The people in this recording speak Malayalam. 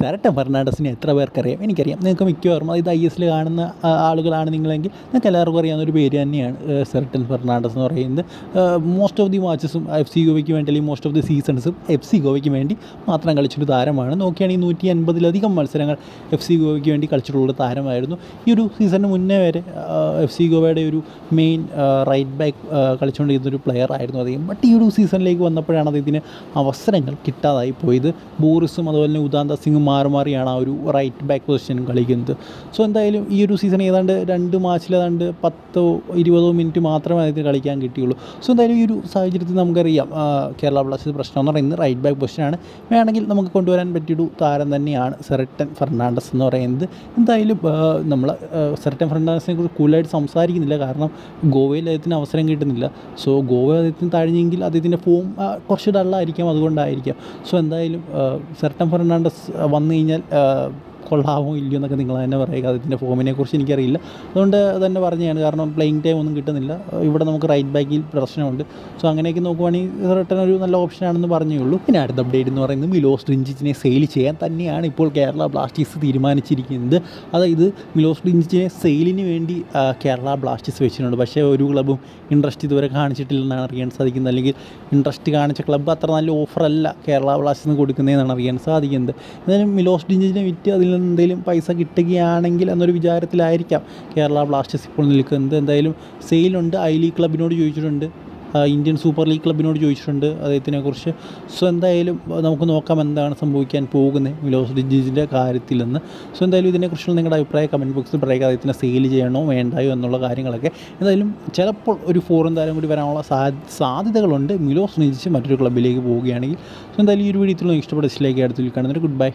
സെറട്ടൻ ഫെർണാണ്ടസിനെ എത്ര പേർക്കറിയാം? എനിക്കറിയാം. നിങ്ങൾക്ക് മിക്കവാറും ഇത് ഐ എസിൽ കാണുന്ന ആളുകളാണ് നിങ്ങളെങ്കിൽ നിങ്ങൾക്ക് എല്ലാവർക്കും അറിയാവുന്ന ഒരു പേര് തന്നെയാണ് സെർട്ടൻ ഫെർണാണ്ടസ് എന്ന് പറയുന്നത്. മോസ്റ്റ് ഓഫ് ദി മാച്ചസും എഫ് സി ഗോവയ്ക്ക് വേണ്ടി അല്ലെങ്കിൽ മോസ്റ്റ് ഓഫ് ദി സീസൺസും എഫ് സി ഗോവയ്ക്ക് വേണ്ടി മാത്രം കളിച്ചൊരു താരമാണ്. നോക്കുകയാണെങ്കിൽ നൂറ്റി അൻപതിലധികം മത്സരങ്ങൾ എഫ് സി ഗോവയ്ക്ക് വേണ്ടി കളിച്ചിട്ടുള്ള താരമായിരുന്നു. ഈ ഒരു സീസണിന് മുന്നേ വരെ എഫ് സി ഗോവയുടെ ഒരു മെയിൻ റൈറ്റ് ബാക്ക് കളിച്ചുകൊണ്ടിരുന്ന ഒരു പ്ലെയർ ആയിരുന്നു അദ്ദേഹം. ബട്ട് ഈ ഒരു സീസണിലേക്ക് വന്നപ്പോഴാണ് അദ്ദേഹത്തിന് അവസരങ്ങൾ കിട്ടാതായി പോയത്. ബോറിസും അതുപോലെ തന്നെ ഉദാന്ത സിംഗും മാറി മാറിയാണ് ആ ഒരു റൈറ്റ് ബാക്ക് പൊസിഷൻ കളിക്കുന്നത്. സോ എന്തായാലും ഈ ഒരു സീസൺ ഏതാണ്ട് രണ്ട് മാച്ചിൽ ഏതാണ്ട് പത്തോ ഇരുപതോ മിനിറ്റ് മാത്രമേ അദ്ദേഹത്തിന് കളിക്കാൻ കിട്ടിയുള്ളൂ. സോ എന്തായാലും ഈ ഒരു സാഹചര്യത്തിൽ നമുക്കറിയാം കേരള ബ്ലാസ്റ്റേഴ്സ് പ്രശ്നം എന്ന് പറയുന്നത് റൈറ്റ് ബാക്ക് പൊസിഷനാണ് വേണമെങ്കിൽ നമുക്ക് കൊണ്ടുവരാൻ പറ്റിയൊരു താരം തന്നെയാണ് സെറട്ടൻ ഫെർണാണ്ടസ് എന്ന് പറയുന്നത്. എന്തായാലും നമ്മൾ സെറട്ടൻ ഫെർണാണ്ടസിനെ കുറിച്ച് കൂടുതലായിട്ട് സംസാരിക്കുന്നില്ല. കാരണം ഗോവയിൽ അദ്ദേഹത്തിന് അവസരം കിട്ടുന്നില്ല. സോ ഗോവ അദ്ദേഹത്തിന് താഴ്ന്നെങ്കിൽ അദ്ദേഹത്തിന്റെ ഫോം കുറച്ച് ഡള്ളായിരിക്കാം അതുകൊണ്ടായിരിക്കാം. സോ എന്തായാലും സെർട്ടൻ ഫെർണാണ്ടസ് വന്നു കഴിഞ്ഞാൽ കൊള്ളാമോ ഇല്ലയോ എന്നൊക്കെ നിങ്ങൾ തന്നെ പറയുക. അതിന്റെ ഫോമിനെ കുറിച്ച് എനിക്കറിയില്ല. അതുകൊണ്ട് തന്നെ പറഞ്ഞതാണ്. കാരണം പ്ലെയിങ് ടൈം ഒന്നും കിട്ടുന്നില്ല. ഇവിടെ നമുക്ക് റൈറ്റ് ബാക്കിൽ പ്രശ്നമുണ്ട്. സോ അങ്ങനെയൊക്കെ നോക്കുവാണെങ്കിൽ റിട്ടേൺ ഒരു നല്ല ഓപ്ഷനാണെന്ന് പറഞ്ഞേ ഉള്ളൂ. പിന്നെ അടുത്ത അപ്ഡേറ്റ് എന്ന് പറയുന്നത് മിലോസ് ഡ്രിഞ്ചിച്ചിനെ സെയിൽ ചെയ്യാൻ തന്നെയാണ് ഇപ്പോൾ കേരള ബ്ലാസ്റ്റേഴ്സ് തീരുമാനിച്ചിരിക്കുന്നത്. അതായത് മിലോസ് ഡ്രിഞ്ചിച്ചിനെ സെയിലിന് വേണ്ടി കേരള ബ്ലാസ്റ്റേഴ്സ് വെച്ചിട്ടുണ്ട്. പക്ഷേ ഒരു ക്ലബ്ബും ഇൻട്രസ്റ്റ് ഇതുവരെ കാണിച്ചിട്ടില്ലെന്നാണ് അറിയാൻ സാധിക്കുന്നത്. അല്ലെങ്കിൽ ഇൻട്രസ്റ്റ് കാണിച്ച ക്ലബ്ബ് അത്ര നല്ല ഓഫറല്ല കേരള ബ്ലാസ്റ്റേഴ്സിന് കൊടുക്കുന്നതെന്നാണ് അറിയാൻ സാധിക്കുന്നത്. എന്തായാലും മിലോസ് ഡിഞ്ചിനെ വിറ്റ് അതിൽ എന്തെങ്കിലും പൈസ കിട്ടുകയാണെങ്കിൽ എന്നൊരു വിചാരത്തിലായിരിക്കാം. കേരള ബ്ലാസ്റ്റേഴ്സ് ഇപ്പോൾ നിൽക്കുന്നത്. എന്തായാലും സെയിലുണ്ട് ഐ ലീഗ് ക്ലബിനോട് ചോദിച്ചിട്ടുണ്ട്. ഇന്ത്യൻ സൂപ്പർ ലീഗ് ക്ലബിനോട് ചോദിച്ചിട്ടുണ്ട് അദ്ദേഹത്തിനെക്കുറിച്ച് സോ എന്തായാലും നമുക്ക് നോക്കാം എന്താണ് സംഭവിക്കാൻ പോകുന്നത് മിലോസ് കാര്യത്തിൽ നിന്ന്. സോ എന്തായാലും ഇതിനെക്കുറിച്ചുള്ള നിങ്ങളുടെ അഭിപ്രായം കമന്റ് ബോക്സിൽ പറയുക. അദ്ദേഹത്തിനെ സെയിൽ ചെയ്യണോ വേണ്ടായോ എന്നുള്ള കാര്യങ്ങളൊക്കെ. എന്തായാലും ചിലപ്പോൾ ഒരു ഫോറിൻ താരം കൂടി വരാനുള്ള സാധ്യതകളുണ്ട്. മിലോസ് ഡിജിച്ച് മറ്റൊരു ക്ലബിലേക്ക് പോവുകയാണെങ്കിൽ. സോ എന്തായാലും ഈ ഒരു വീഡിയോ ഇഷ്ടപ്പെട്ട ഇഷ്ടലേക്ക് അടുത്തിൽ കാണുന്നൊരു ഗുഡ് ബൈ